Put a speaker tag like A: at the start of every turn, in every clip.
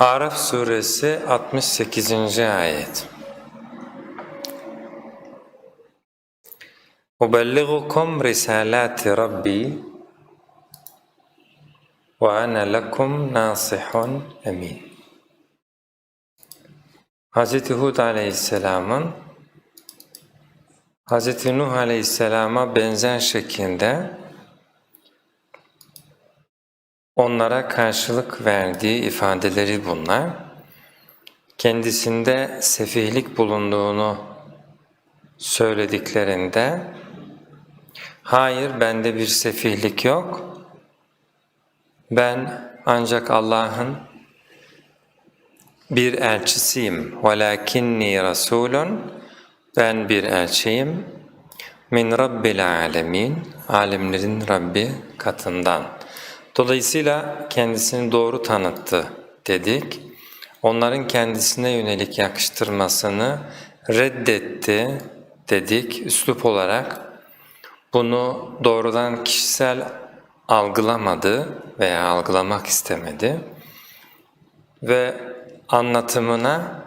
A: Araf suresi 68. ayet. Ubellighukum risalati Rabbi ve ana lekum nasihun emin. Hz. Hud aleyhisselamın Hz. Nuh aleyhisselama benzer şekilde onlara karşılık verdiği ifadeleri bunlar. Kendisinde sefihlik bulunduğunu söylediklerinde hayır bende bir sefihlik yok. Ben ancak Allah'ın bir elçisiyim. وَلَاكِنِّي رَسُولٌ Ben bir elçiyim. Min Rabbil alemin, alemlerin Rabbi katından. Dolayısıyla kendisini doğru tanıttı dedik. Onların kendisine yönelik yakıştırmasını reddetti dedik üslup olarak. Bunu doğrudan kişisel algılamadı veya algılamak istemedi. Ve anlatımına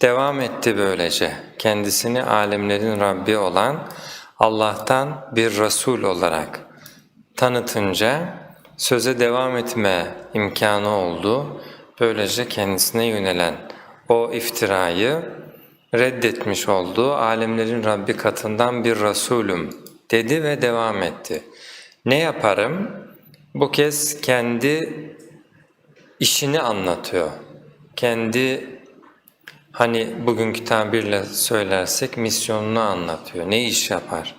A: devam etti böylece. Kendisini alemlerin Rabbi olan Allah'tan bir Resul olarak tanıtınca söze devam etme imkanı oldu. Böylece kendisine yönelen o iftirayı reddetmiş oldu. Alemlerin Rabbi katından bir Resulüm dedi ve devam etti. Ne yaparım? Bu kez kendi işini anlatıyor. Kendi hani bugünkü tabirle söylersek misyonunu anlatıyor. Ne iş yapar?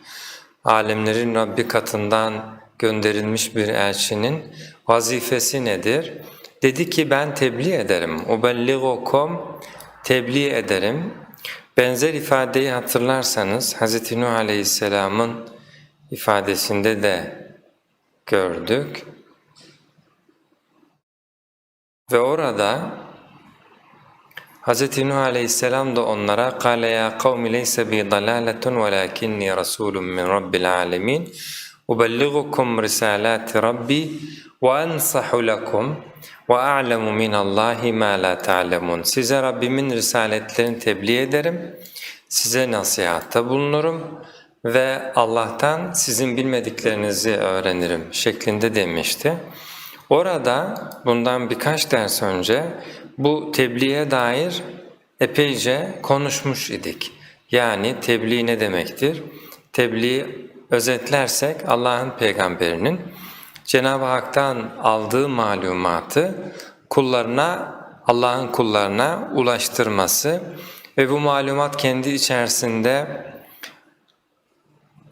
A: Alemlerin Rabbi katından gönderilmiş bir elçinin vazifesi nedir? Dedi ki ben tebliğ ederim. Ubelligokum tebliğ ederim. Benzer ifadeyi hatırlarsanız Hz. Nuh Aleyhisselam'ın ifadesinde de gördük. Ve orada Hz. Nuh Aleyhisselam da onlara قَالَ يَا قَوْمِ لَيْسَ بِي ضَلَالَةٌ وَلَاكِنِّي رَسُولٌ مِّنْ رَبِّ الْعَالَمِينَ أُبَلِّغُكُمْ رِسَالَاتِ رَبِّي وَأَنْصَحُ لَكُمْ وَأَعْلَمُ مِنَ اللّٰهِ مَا لَا تَعْلَمُونَ Size Rabbimin risaletlerini tebliğ ederim, size nasihatta bulunurum ve Allah'tan sizin bilmediklerinizi öğrenirim şeklinde demişti. Orada bundan birkaç ders önce bu tebliğe dair epeyce konuşmuş idik. Yani tebliğ ne demektir? Tebliğ özetlersek Allah'ın peygamberinin Cenab-ı Hak'tan aldığı malumatı kullarına, Allah'ın kullarına ulaştırması ve bu malumat kendi içerisinde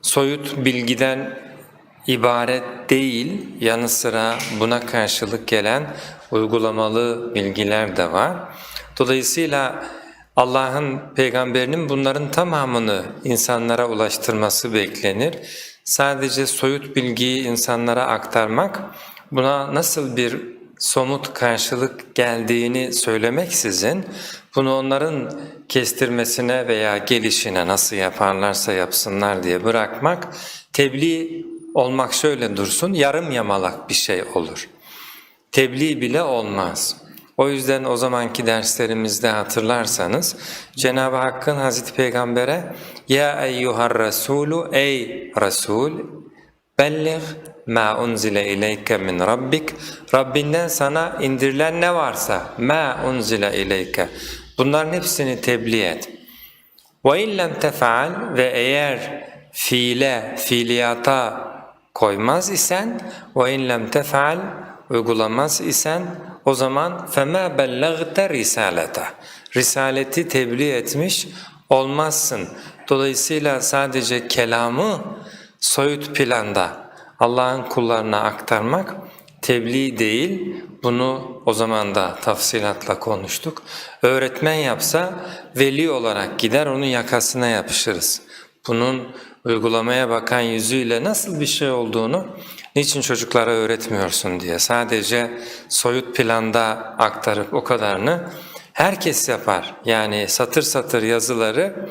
A: soyut bilgiden ibaret değil, yanı sıra buna karşılık gelen uygulamalı bilgiler de var. Dolayısıyla Allah'ın peygamberinin bunların tamamını insanlara ulaştırması beklenir. Sadece soyut bilgiyi insanlara aktarmak, buna nasıl bir somut karşılık geldiğini söylemeksizin, bunu onların kestirmesine veya gelişine nasıl yaparlarsa yapsınlar diye bırakmak, tebliğ olmak şöyle dursun, yarım yamalak bir şey olur. Tebliğ bile olmaz. O yüzden o zamanki derslerimizde hatırlarsanız Cenab-ı Hakk'ın Hazreti Peygamber'e Ya eyyuhar Resulü ey Resul belliğ ma unzile ileyke min rabbik Rabbinden sana indirilen ne varsa ma unzile ileyke bunların hepsini tebliğ et. Ve in lem tef'al ve eğer fiile, fiiliyata koymaz isen ve in lem tef'al uygulamaz isen o zaman فَمَا بَلَّغْتَ risalete Risaleti tebliğ etmiş olmazsın. Dolayısıyla sadece kelamı soyut planda Allah'ın kullarına aktarmak tebliğ değil, bunu o zaman da tafsilatla konuştuk. Öğretmen yapsa veli olarak gider onun yakasına yapışırız. Bunun uygulamaya bakan yüzüyle nasıl bir şey olduğunu niçin çocuklara öğretmiyorsun diye sadece soyut planda aktarıp o kadarını herkes yapar. Yani satır satır yazıları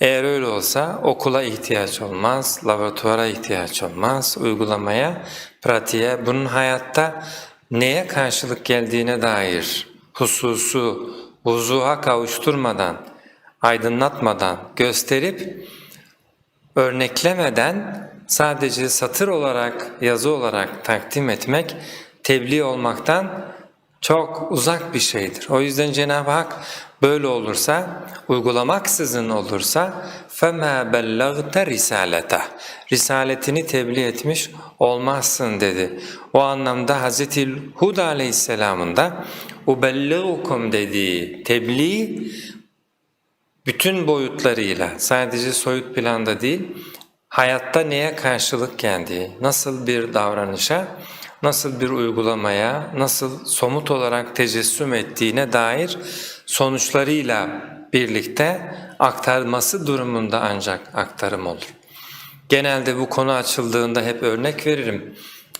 A: eğer öyle olsa okula ihtiyaç olmaz, laboratuvara ihtiyaç olmaz, uygulamaya, pratiğe, bunun hayatta neye karşılık geldiğine dair hususu vuzuha kavuşturmadan, aydınlatmadan, gösterip örneklemeden sadece satır olarak, yazı olarak takdim etmek tebliğ olmaktan çok uzak bir şeydir. O yüzden Cenab-ı Hak böyle olursa, uygulamaksızın olursa فَمَا بَلَّغْتَ رِسَالَتَهِ Risaletini tebliğ etmiş olmazsın dedi. O anlamda Hz. Hud aleyhisselamın da اُبَلِّغُكُمْ dediği tebliğ bütün boyutlarıyla sadece soyut planda değil, hayatta neye karşılık geldiği, nasıl bir davranışa, nasıl bir uygulamaya, nasıl somut olarak tecessüm ettiğine dair sonuçlarıyla birlikte aktarması durumunda ancak aktarım olur. Genelde bu konu açıldığında hep örnek veririm.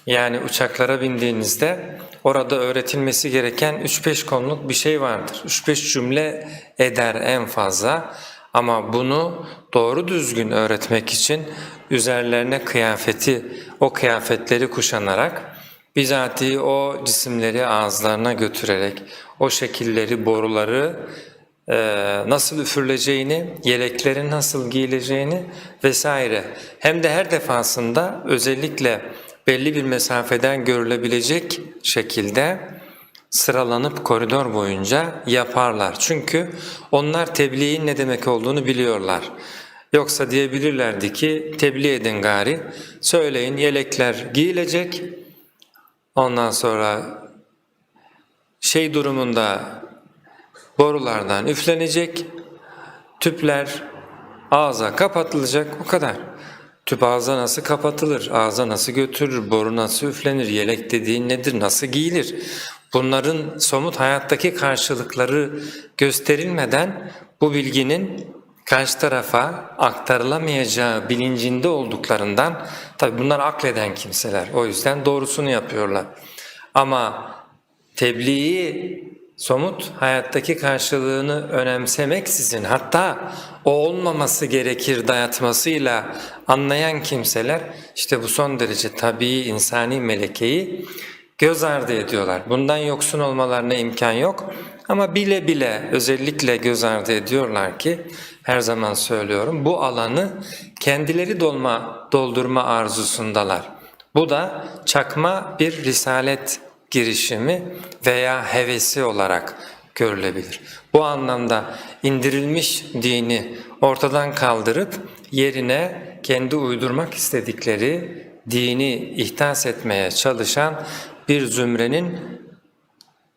A: Yani uçaklara bindiğinizde orada öğretilmesi gereken 3-5 konuluk bir şey vardır. 3-5 cümle eder en fazla ama bunu doğru düzgün öğretmek için üzerlerine kıyafeti, o kıyafetleri kuşanarak bizatihi o cisimleri ağızlarına götürerek, o şekilleri, boruları e, nasıl üfürüleceğini, yeleklerin nasıl giyileceğini vesaire. Hem de her defasında özellikle belli bir mesafeden görülebilecek şekilde sıralanıp koridor boyunca yaparlar. Çünkü onlar tebliğin ne demek olduğunu biliyorlar. Yoksa diyebilirlerdi ki tebliğ edin gari, söyleyin yelekler giyilecek, ondan sonra şey durumunda borulardan üflenecek, tüpler ağza kapatılacak o kadar. Tüp ağza nasıl kapatılır, ağza nasıl götürür, boru nasıl üflenir, yelek dediğin nedir, nasıl giyilir? Bunların somut hayattaki karşılıkları gösterilmeden bu bilginin karşı tarafa aktarılamayacağı bilincinde olduklarından, tabi bunlar akleden kimseler, o yüzden doğrusunu yapıyorlar. Ama tebliği somut hayattaki karşılığını önemsemeksizin hatta o olmaması gerekir dayatmasıyla anlayan kimseler işte bu son derece tabii insani melekeyi göz ardı ediyorlar. Bundan yoksun olmalarına imkan yok ama bile bile özellikle göz ardı ediyorlar ki her zaman söylüyorum bu alanı kendileri dolma, doldurma arzusundalar. Bu da çakma bir risalet girişimi veya hevesi olarak görülebilir. Bu anlamda indirilmiş dini ortadan kaldırıp yerine kendi uydurmak istedikleri dini ihdas etmeye çalışan bir zümrenin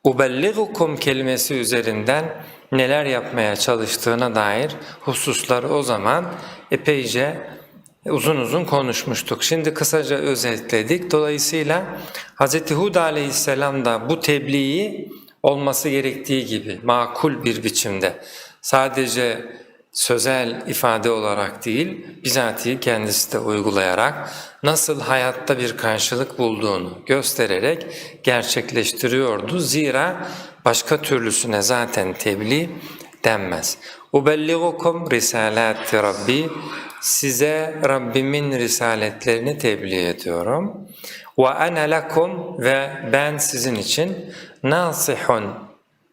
A: ubelligukum kelimesi üzerinden neler yapmaya çalıştığına dair hususları o zaman epeyce uzun uzun konuşmuştuk. Şimdi kısaca özetledik. Dolayısıyla Hz. Hud aleyhisselam da bu tebliği olması gerektiği gibi makul bir biçimde sadece sözel ifade olarak değil, bizatihi kendisi de uygulayarak nasıl hayatta bir karşılık bulduğunu göstererek gerçekleştiriyordu. Zira başka türlüsüne zaten tebliğ denmez. Ubelligukum risalati Rabbi size Rabbimin risaletlerini tebliğ ediyorum. Ve ana lekum ve ben sizin için nasihun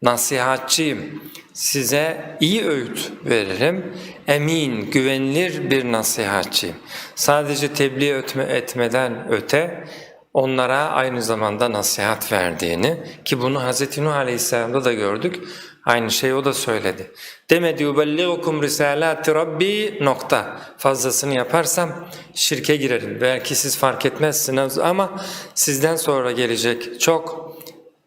A: nasihatçıyım. Size iyi öğüt veririm. Emin, güvenilir bir nasihatçıyım. Sadece tebliğ etme, etmeden öte onlara aynı zamanda nasihat verdiğini ki bunu Hz. Nuh Aleyhisselam'da da gördük. Aynı şey o da söyledi. Demedi ubelligukum risalati rabbi nokta. Fazlasını yaparsam şirke girerim. Belki siz fark etmezsiniz ama sizden sonra gelecek çok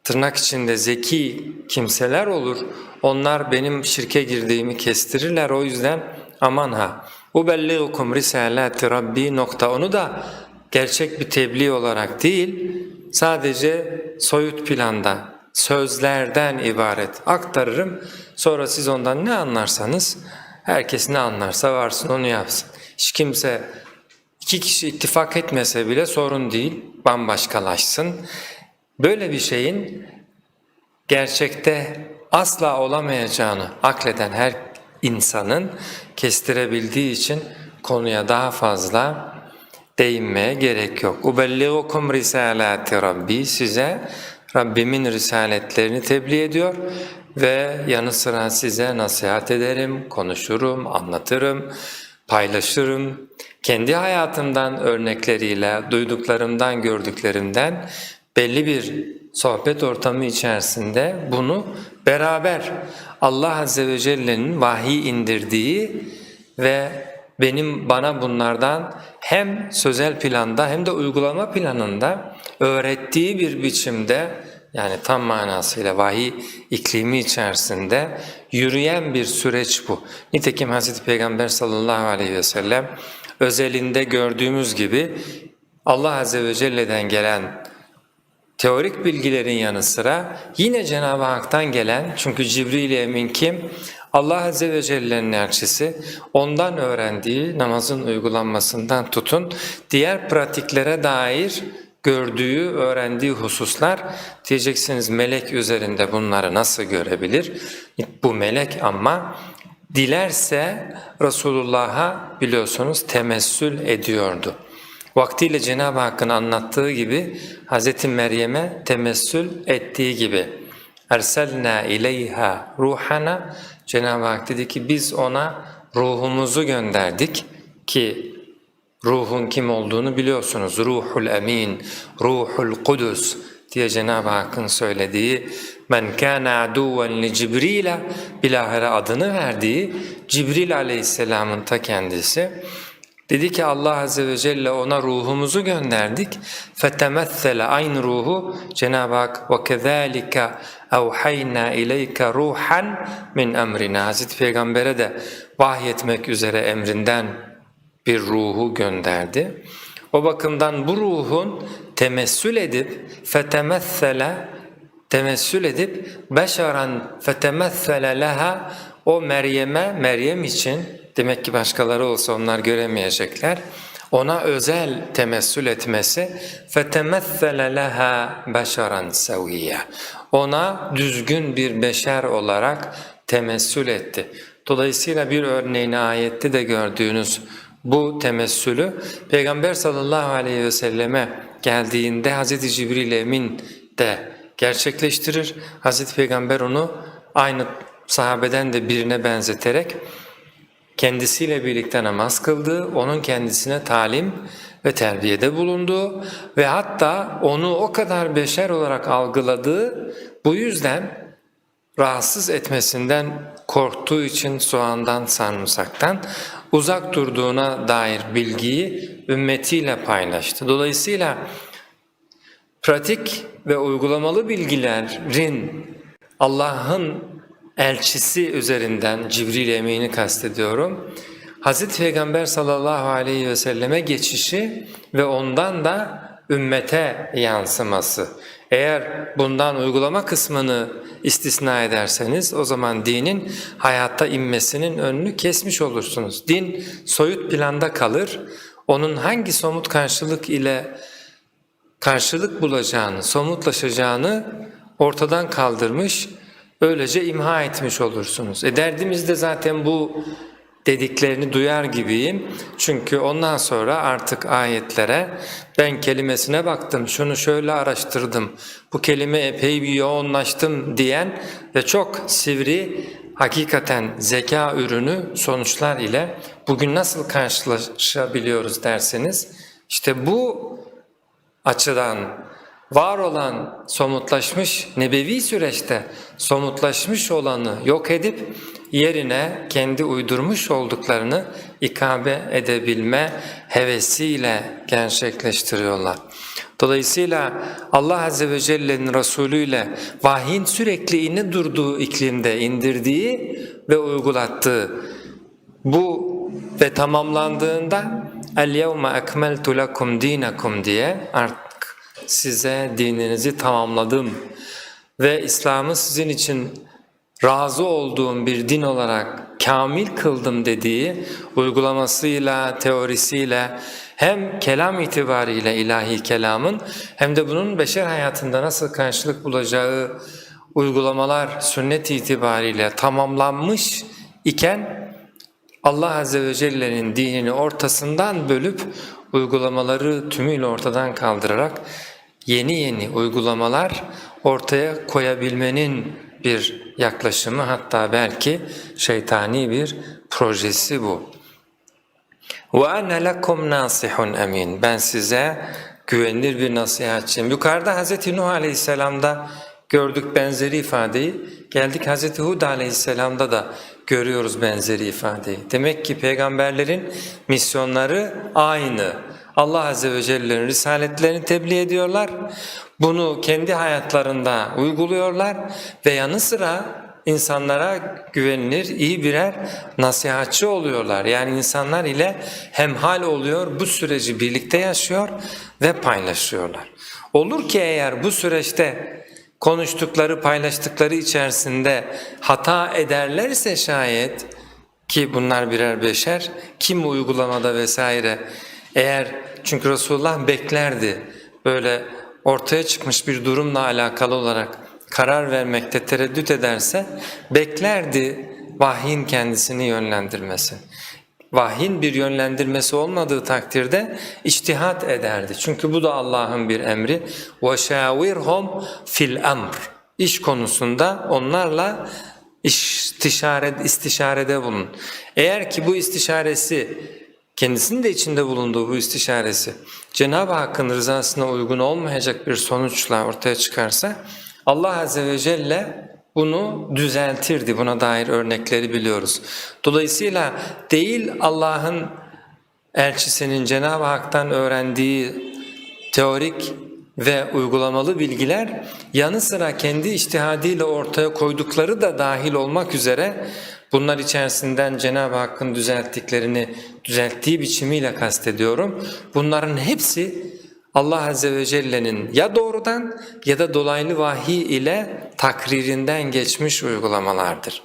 A: tırnak içinde zeki kimseler olur. Onlar benim şirke girdiğimi kestirirler o yüzden aman ha. Ubelligukum risalati rabbi nokta. Onu da gerçek bir tebliğ olarak değil sadece soyut planda sözlerden ibaret aktarırım. Sonra siz ondan ne anlarsanız herkes ne anlarsa varsın onu yapsın. Hiç kimse iki kişi ittifak etmese bile sorun değil, bambaşkalaşsın. Böyle bir şeyin gerçekte asla olamayacağını akleden her insanın kestirebildiği için konuya daha fazla değinmeye gerek yok. Ubelligukum risalati Rabbi size Rabbimin risaletlerini tebliğ ediyor ve yanı sıra size nasihat ederim, konuşurum, anlatırım, paylaşırım. Kendi hayatımdan örnekleriyle, duyduklarımdan, gördüklerimden belli bir sohbet ortamı içerisinde bunu beraber Allah Azze ve Celle'nin vahiy indirdiği ve benim bana bunlardan hem sözel planda hem de uygulama planında öğrettiği bir biçimde yani tam manasıyla vahiy iklimi içerisinde yürüyen bir süreç bu. Nitekim Hz. Peygamber sallallahu aleyhi ve sellem özelinde gördüğümüz gibi Allah Azze ve Celle'den gelen teorik bilgilerin yanı sıra yine Cenab-ı Hak'tan gelen çünkü Cibril Emin kim? Allah Azze ve Celle'nin elçisi ondan öğrendiği namazın uygulanmasından tutun diğer pratiklere dair gördüğü, öğrendiği hususlar diyeceksiniz melek üzerinde bunları nasıl görebilir? Bu melek ama dilerse Resulullah'a biliyorsunuz temessül ediyordu. Vaktiyle Cenab-ı Hakk'ın anlattığı gibi Hz. Meryem'e temessül ettiği gibi erselna ileyha ruhana Cenab-ı Hak dedi ki biz ona ruhumuzu gönderdik ki ruhun kim olduğunu biliyorsunuz. Ruhul emin, ruhul kudüs diye Cenab-ı Hakk'ın söylediği men kana aduven li Cibril'e bilahare adını verdiği Cibril aleyhisselamın ta kendisi. Dedi ki Allah Azze ve Celle ona ruhumuzu gönderdik. فَتَمَثَّلَ aynı ruhu Cenab-ı Hak وَكَذَٰلِكَ اَوْحَيْنَا اِلَيْكَ رُوحًا min emrina. Hazreti Peygamber'e de vahyetmek üzere emrinden bir ruhu gönderdi. O bakımdan bu ruhun temessül edip فَتَمَثَّلَ temessül edip beşaran fetemessele leha o Meryem'e Meryem için demek ki başkaları olsa onlar göremeyecekler. Ona özel temessül etmesi fetemessele leha beşaran seviyya. Ona düzgün bir beşer olarak temessül etti. Dolayısıyla bir örneğini ayette de gördüğünüz bu temessülü Peygamber sallallahu aleyhi ve selleme geldiğinde Hz. Cibril Emin de gerçekleştirir. Hazreti Peygamber onu aynı sahabeden de birine benzeterek kendisiyle birlikte namaz kıldı, onun kendisine talim ve terbiyede bulundu ve hatta onu o kadar beşer olarak algıladığı bu yüzden rahatsız etmesinden korktuğu için soğandan sarımsaktan uzak durduğuna dair bilgiyi ümmetiyle paylaştı. Dolayısıyla pratik ve uygulamalı bilgilerin Allah'ın elçisi üzerinden Cibril Emin'i kastediyorum. Hz. Peygamber sallallahu aleyhi ve selleme geçişi ve ondan da ümmete yansıması. Eğer bundan uygulama kısmını istisna ederseniz o zaman dinin hayatta inmesinin önünü kesmiş olursunuz. Din soyut planda kalır. Onun hangi somut karşılık ile karşılık bulacağını, somutlaşacağını ortadan kaldırmış, öylece imha etmiş olursunuz. E derdimiz de zaten bu dediklerini duyar gibiyim. Çünkü ondan sonra artık ayetlere ben kelimesine baktım, şunu şöyle araştırdım, bu kelime epey bir yoğunlaştım diyen ve çok sivri, hakikaten zeka ürünü sonuçlar ile bugün nasıl karşılaşabiliyoruz derseniz, işte bu açıdan var olan somutlaşmış nebevi süreçte somutlaşmış olanı yok edip yerine kendi uydurmuş olduklarını ikabe edebilme hevesiyle gerçekleştiriyorlar. Dolayısıyla Allah Azze ve Celle'nin Resulü ile vahyin sürekli ini durduğu iklimde indirdiği ve uygulattığı bu ve tamamlandığında اَلْيَوْمَ اَكْمَلْتُ لَكُمْ دِينَكُمْ diye artık size dininizi tamamladım. Ve İslam'ı sizin için razı olduğum bir din olarak kamil kıldım dediği uygulamasıyla, teorisiyle hem kelam itibariyle ilahi kelamın hem de bunun beşer hayatında nasıl karşılık bulacağı uygulamalar sünnet itibariyle tamamlanmış iken Allah Azze ve Celle'nin dinini ortasından bölüp uygulamaları tümüyle ortadan kaldırarak yeni yeni uygulamalar ortaya koyabilmenin bir yaklaşımı hatta belki şeytani bir projesi bu. وَاَنَا لَكُمْ نَاصِحٌ emin. Ben size güvenilir bir nasihatçiyim. Yukarıda Hz. Nuh Aleyhisselam'da gördük benzeri ifadeyi. Geldik Hz. Hud Aleyhisselam'da da görüyoruz benzeri ifadeyi. Demek ki peygamberlerin misyonları aynı. Allah Azze ve Celle'nin risaletlerini tebliğ ediyorlar. Bunu kendi hayatlarında uyguluyorlar ve yanı sıra insanlara güvenilir, iyi birer nasihatçı oluyorlar. Yani insanlar ile hemhal oluyor, bu süreci birlikte yaşıyor ve paylaşıyorlar. Olur ki eğer bu süreçte konuştukları, paylaştıkları içerisinde hata ederlerse şayet ki bunlar birer beşer, kim uygulamada vesaire eğer çünkü Resulullah beklerdi böyle ortaya çıkmış bir durumla alakalı olarak karar vermekte tereddüt ederse beklerdi vahyin kendisini yönlendirmesi. Vahyin bir yönlendirmesi olmadığı takdirde içtihat ederdi. Çünkü bu da Allah'ın bir emri. وَشَاوِرْهُمْ fil emr. İş konusunda onlarla istişare, istişarede bulun. Eğer ki bu istişaresi kendisinin de içinde bulunduğu bu istişaresi Cenab-ı Hakk'ın rızasına uygun olmayacak bir sonuçla ortaya çıkarsa Allah Azze ve Celle bunu düzeltirdi. Buna dair örnekleri biliyoruz. Dolayısıyla değil Allah'ın elçisinin Cenab-ı Hak'tan öğrendiği teorik ve uygulamalı bilgiler yanı sıra kendi iştihadiyle ortaya koydukları da dahil olmak üzere bunlar içerisinden Cenab-ı Hakk'ın düzelttiklerini düzelttiği biçimiyle kastediyorum. Bunların hepsi Allah Azze ve Celle'nin ya doğrudan ya da dolaylı vahiy ile takririnden geçmiş uygulamalardır.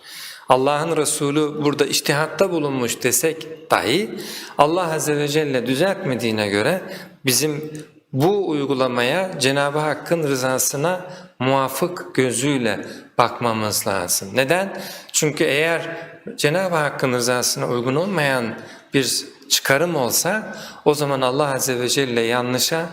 A: Allah'ın Resulü burada iştihatta bulunmuş desek dahi Allah Azze ve Celle düzeltmediğine göre bizim bu uygulamaya Cenab-ı Hakk'ın rızasına muvafık gözüyle bakmamız lazım. Neden? Çünkü eğer Cenab-ı Hakk'ın rızasına uygun olmayan bir çıkarım olsa o zaman Allah Azze ve Celle yanlışa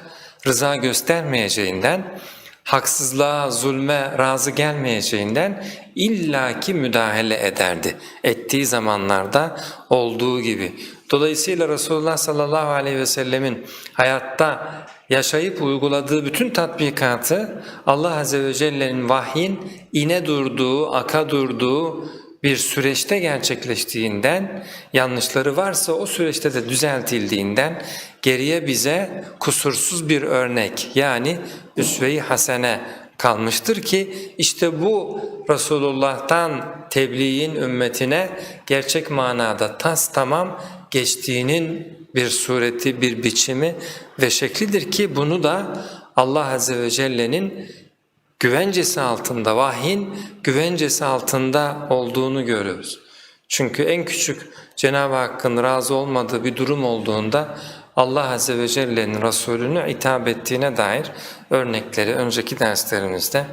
A: rıza göstermeyeceğinden, haksızlığa, zulme razı gelmeyeceğinden illaki müdahale ederdi. Ettiği zamanlarda olduğu gibi. Dolayısıyla Resulullah sallallahu aleyhi ve sellemin hayatta yaşayıp uyguladığı bütün tatbikatı Allah Azze ve Celle'nin vahyin ine durduğu, aka durduğu bir süreçte gerçekleştiğinden, yanlışları varsa o süreçte de düzeltildiğinden geriye bize kusursuz bir örnek yani üsve-i hasene kalmıştır ki işte bu Resulullah'tan tebliğin ümmetine gerçek manada tas tamam geçtiğinin bir sureti, bir biçimi ve şeklidir ki bunu da Allah Azze ve Celle'nin güvencesi altında, vahyin güvencesi altında olduğunu görüyoruz. Çünkü en küçük Cenab-ı Hakk'ın razı olmadığı bir durum olduğunda Allah Azze ve Celle'nin Resulünü hitap ettiğine dair örnekleri önceki derslerimizde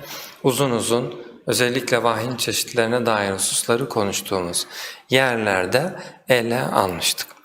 A: uzun uzun özellikle vahyin çeşitlerine dair hususları konuştuğumuz yerlerde ele almıştık.